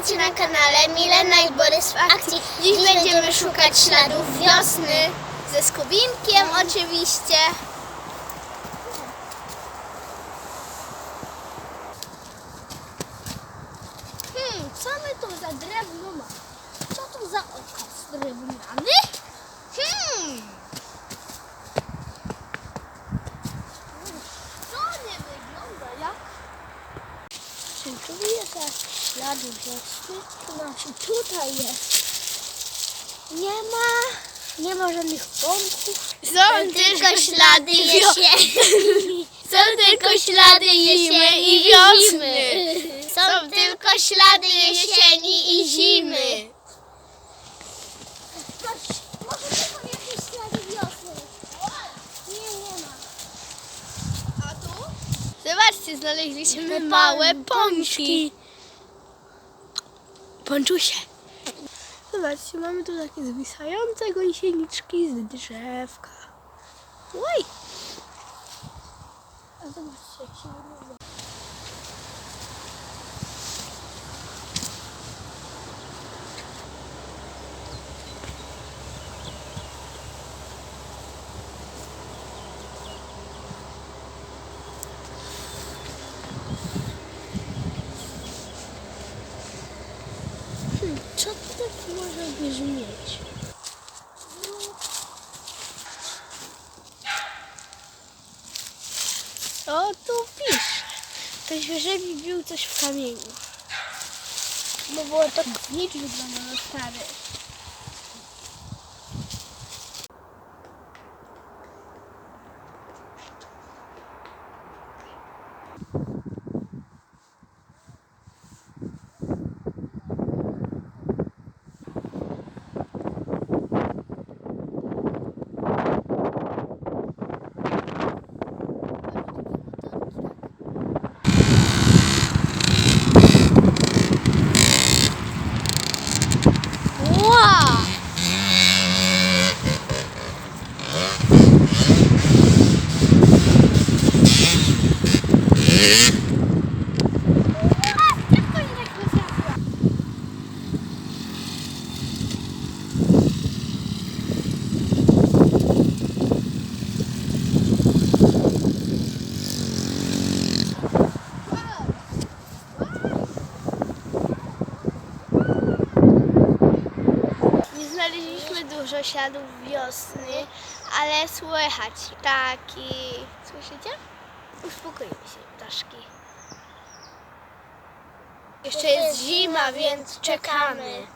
Witajcie na kanale Milena i Borys w akcji. Dziś będziemy szukać śladów wiosny. Ze skubinkiem oczywiście. Hmm, co my tu za drewno mamy? Co to za okaz drewniany? Hmm. To nie wygląda jak... To znaczy tutaj jest. Nie ma... Nie ma żadnych pąków. Są tylko ślady jesieni. Są tylko ślady zimy i wiosny. Są tylko ślady jesieni i zimy. Ktoś, może tu są jakieś ślady wiosny? Nie, nie ma. A tu? Zobaczcie, znaleźliśmy małe pączki. Pączusie. Zobaczcie, mamy tu takie zwisające gąsieniczki z drzewka. Oj! A zobaczcie, jak się wygląda. Co to może brzmieć? O, tu pisze. Ktoś wyrzebił coś w kamieniu. Bo było to nic wygląda na stary. Wow! Nie śladów wiosny, ale słychać taki. Słyszycie? Uspokójmy się, ptaszki. Jeszcze jest zima, więc czekamy.